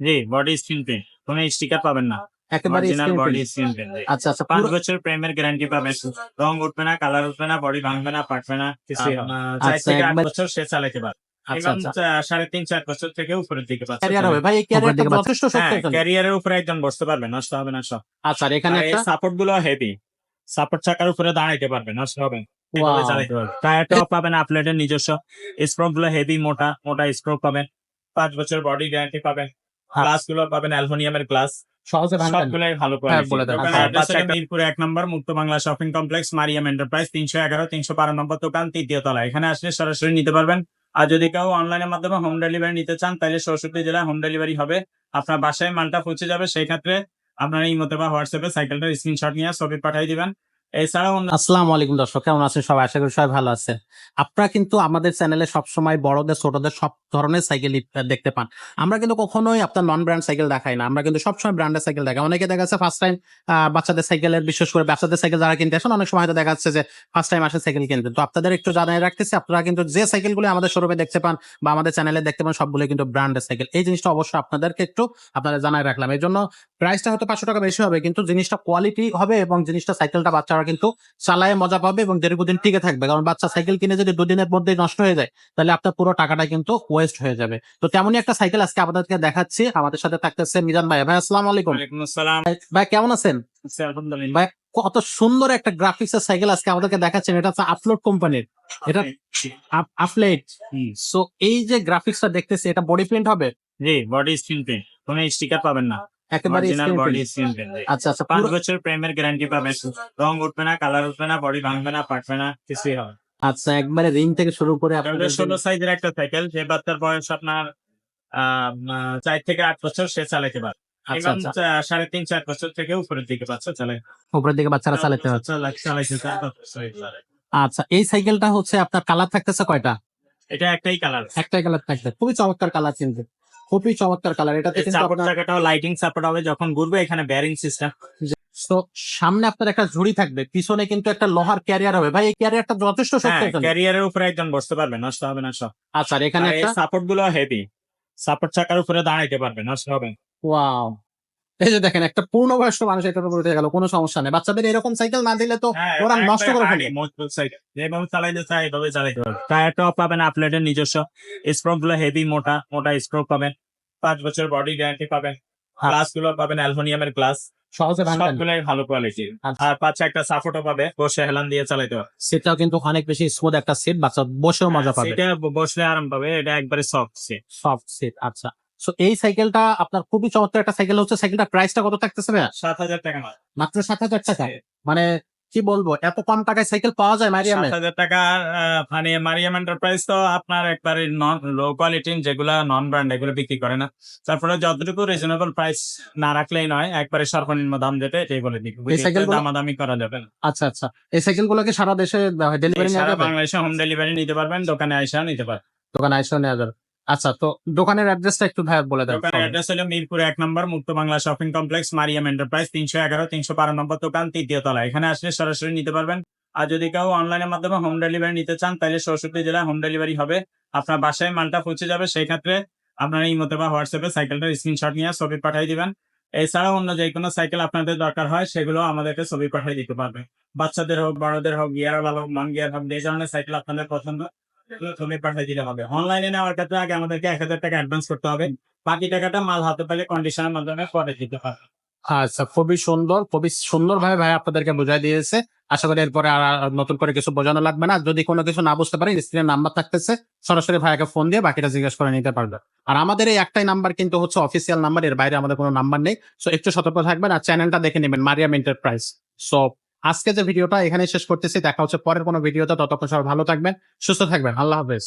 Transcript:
জি body screen print কোনো sticker পাবেন না। একেবারে বডি স্ক্রিন আচ্ছা আচ্ছা পাঁচ বছর প্রেমের গ্যারান্টি পাবেন। রং উঠবে না কালার উঠবে না বডি ভাঙবে না ফাটবে না কিছুই হবে চার আচ্ছা, থেকে আট বছর সে চালাতে পারে এবং চা- সাড়ে তিন চার বছর থেকে উপরের দিকে। ক্যারিয়ারের উপরে একজন বসতে পারবে নষ্ট হবে না সব। আচ্ছা এখানে সাপোর্টগুলো হেভি সাপোর্ট চাকার উপরে দাঁড়াইতে পারবে নষ্ট হবে পারবে। টায়ারটাও পাবেন আপলেটের নিজস্ব। স্প্রোকগুলো হেভি মোটা মোটা স্প্রোক পাবেন। পাঁচ বছর বডি গ্যারান্টি পাবেন। হ্যাঁ। গ্লাসগুলো পাবেন অ্যালুমিনিয়ামের গ্লাস সহজে সবগুলোই ভালো হ্যাঁ, হলো মিরপুর এক নম্বর Mukto Bangla shopping complex Mariam enterprise তিনশো এগারো তিনশো বারো নম্বর দোকান তৃতীয় তলা। এখানে আসলে সরাসরি নিতে পারবেন। আর যদি কেউ অনলাইনের মাধ্যমে হোম ডেলিভারি নিতে চান তাহলে চৌষট্টি জেলায় হোম ডেলিভারি হবে। আপনার বাসায় মালটা পৌঁছে যাবে। সেই ক্ষেত্রে আপনার এই মতো বা হোয়াটসঅ্যাপে সাইকেলটার স্ক্রিনশট নিয়ে ছবি পাঠিয়ে দিবেন। এছাড়াও আসসালামু আলাইকুম দর্শক, কেমন আছেন? সবাই আশা করি সবাই ভালো আছেন। আপনারা কিন্তু আমাদের চ্যানেলে বড়দের, ছোটদের সব ধরনের সাইকেল দেখতে পান। আমরা কিন্তু কখনোই আপনার নন ব্র্যান্ড সাইকেল দেখাই না। আমরা কিন্তু সবসময় ব্র্যান্ডের সাইকেল দেখাই। অনেকে দেখা যাচ্ছে ফার্স্ট টাইম বাচ্চাদের সাইকেলের, বিশেষ করে বাচ্চাদের সাইকেল যারা কিনতে আসেন, অনেক সময় হয়তো দেখা যাচ্ছে যে ফার্স্ট টাইম আসে সাইকেল কিনতে। তো আপনাদের একটু জানাই রাখতেছি, আপনারা কিন্তু যে সাইকেলগুলো আমাদের শোরুমে দেখতে পান বা আমাদের চ্যানেলে দেখতে পান সবগুলো কিন্তু ব্র্যান্ডের সাইকেল। এই জিনিসটা অবশ্যই আপনাদেরকে একটু আপনাদের জানাই রাখলাম। এই জন্য প্রাইসটা হয়তো পাঁচশো টাকা বেশি হবে, কিন্তু জিনিসটা কোয়ালিটি হবে এবং জিনিসটা সাইকেলটা বাচ্চারা কিন্তু চালায় মজা পাবে এবং দীর্ঘদিন টিকে থাকবে। কারণ বাচ্চা সাইকেল কিনে যদি দুদিনের মধ্যে নষ্ট হয়ে যায় তাহলে আপনার পুরো টাকাটা কিন্তু ওয়েস্ট হয়ে যাবে। তো তেমনই একটা সাইকেল আজকে আপনাদেরকে দেখাচ্ছি। আমাদের সাথে থাকতেছে মিজান ভাই। ভাই আসসালামু আলাইকুম। ভাই কেমন আছেন? ভাই কত সুন্দর একটা গ্রাফিক্স এর সাইকেল আজকে আমাদেরকে দেখাচ্ছেন। এটা হচ্ছে আপলোড কোম্পানির এটা আপলেট। সো এই যে গ্রাফিক্সটা দেখতেছি এটা বডি প্রিন্ট হবে? জি বডি স্ক্রিন প্রিন্ট কোনো স্টিকার পাবেন না। একেবারে আচ্ছা আচ্ছা পাঁচ বছর প্রেমের গ্যারান্টি রং উঠবে না কালার উঠবে না বডি ভাঙবে না ফাটবে না কিছুই হবে আচ্ছা একবারে রিং থেকে শুরু করে এটা আপনাদের ষোলো সাইজের একটা সাইকেল যে বাচ্চার বয়স আপনার চার থেকে আট বছর সে চালাতে পারে আচ্ছা সাড়ে তিন চার বছর থেকে উপরের দিকে বাচ্চা চালায়। উপরের দিকে বাচ্চারা চালাতে। আচ্ছা এই সাইকেলটা হচ্ছে আপনার কালার থাকতেছে কয়টা? এটা একটাই কালার একটাই কালার থাকবে। খুবই চমৎকার কালার কিন্তু খুবই চমৎকার কালার এটাতে কিন্তু আপনার লাইটিং সাপোর্ট হবে যখন ঘুরবে এখানে ব্যারিং সিস্টেম তো সামনে আপনার একটা ঝুড়ি থাকবে পিছনে কিন্তু একটা লোহার ক্যারিয়ার হবে। ভাই এই ক্যারিয়ারটা যথেষ্ট শক্ত হ্যাঁ ক্যারিয়ারের উপরে একজন বসতে পারবে নষ্ট হবে না সব আচ্ছা এখানে একটা সাপোর্টগুলো হেভি সাপোর্ট চাকার উপরে দাঁড়াইতে পারবে নষ্ট হবে। ওয়াও এই যে দেখেন একটা পূর্ণবয়স্ক মানুষ এটার উপরে গেল কোনো সমস্যা নেই। বাচ্চাদের এরকম সাইকেল না দিলে তো হ্যাঁ, ওরা নষ্ট করে ফেলে। মজবুত সাইকেল যেভাবে চালাইতে চায় এইভাবে চালাইতে পারবে টায়ারটাও পাবেন আপলেটের নিজস্ব। স্প্রোকগুলো হেভি মোটা মোটা স্প্রোক পাবেন। পাঁচ বছর বডি গ্যারান্টি পাবেন। হ্যাঁ। গ্লাসগুলো পাবেন অ্যালুমিনিয়ামের গ্লাস সহজে সবগুলোই ভালো কোয়ালিটি। আর পাঁচে একটা সাপোর্টও পাবে বসে হেলান দিয়ে চালাইতে পারবে সিটটাও কিন্তু অনেক বেশি স্মুথ একটা সিট বাচ্চা বসেও মজা পাবে। এটা বসলে আরাম পাবে এটা একবারে সফট সিট সফট সিট আচ্ছা। সো এই সাইকেলটা আপনার খুবই চমৎকার একটা সাইকেল হচ্ছে। সাইকেলটা প্রাইসটা কত থাকতেছে ভাইয়া? সাত হাজার টাকা মাত্র সাত হাজার টাকা। মানে কি বলব এত কম টাকায় সাইকেল পাওয়া যায় মারিয়াম? সাত হাজার টাকা মানে মারিয়াম এন্টারপ্রাইজ তো আপনার একবারে নন লো কোয়ালিটি যেগুলা নন ব্র্যান্ড এগুলো বিক্রি করে না। তারপরে যতটুকু রিজনেবল প্রাইস না রাখলেই নয় একবারে সর্বনিম্ন দাম যেতে এটাই বলে দিই। এই সাইকেলগুলো- দামাদামি করা যাবে না। আচ্ছা আচ্ছা। এই সাইকেল গুলোকে সারা দেশে ডেলিভারি সারা বাংলাদেশে হোম ডেলিভারি নিতে পারবেন দোকানে আইসা নিতে পারবেন। দোকানে এসে নেওয়া যাবে। আচ্ছা তো দোকানের অ্যাড্রেসটা একটু ভাই বলে দেন দোকানের অ্যাড্রেস হলো মিরপুর এক নম্বর Mukto Bangla shopping complex Mariam enterprise তিনশো এগারো তিনশো বারো নম্বর দোকান তৃতীয় তলা। এখানে আসলে সরাসরি নিতে পারবেন। আর যদি কেউ অনলাইনের মাধ্যমে হোম ডেলিভারি নিতে চান তাহলে চৌষট্টি জেলায় হোম ডেলিভারি হবে। আপনার বাসায় মালটা পৌঁছে যাবে সেই ক্ষেত্রে আপনার এই মতো বা হোয়াটসঅ্যাপে সাইকেলটার স্ক্রিনশট নিয়ে ছবি পাঠিয়ে দিবেন। এছাড়াও অন্য যে কোনো সাইকেল আপনাদের দরকার হয় সেগুলো আমাদেরকে ছবি পাঠিয়ে দিতে পারবে। বাচ্চাদের হোক বড়দের হোক গিয়ার হোক নন গিয়ার হোক যে ধরনের সাইকেল আপনাদের পছন্দ ছবি পাঠিয়ে দিলে হবে। অনলাইনে নেওয়ার ক্ষেত্রে আগে আমাদেরকে এক হাজার টাকা অ্যাডভান্স করতে হবে। বাকি টাকাটা মাল হাতে পেলে কন্ডিশনের মাধ্যমে পরে দিতে পারবে আচ্ছা খুবই সুন্দর খুবই সুন্দর ভাবে ভাই আপনাদেরকে বুঝাই দিয়েছে। আশা করি এরপরে আর আর নতুন করে কিছু বোঝানো লাগবে না। যদি কোনো কিছু না বুঝতে পারেন স্ক্রিনের নাম্বার থাকতেছে, সরাসরি ভাইয়াকে ফোন দিয়ে বাকিটা জিজ্ঞেস করে নিতে পারবে। আর আমাদের এই একটাই নাম্বার কিন্তু হচ্ছে অফিসিয়াল নাম্বার এর বাইরে আমাদের কোনো নাম্বার নেই। সো একটু সতর্ক থাকবেন আর চ্যানেলটা দেখে নেবেন, মারিয়াম এন্টারপ্রাইজ সো আজকে যে ভিডিওটা এখানে শেষ করতেছি। দেখা হচ্ছে পরের কোনো ভিডিওতে। ততক্ষণ সবাই ভালো থাকবেন, সুস্থ থাকবেন। আল্লাহ হাফেজ।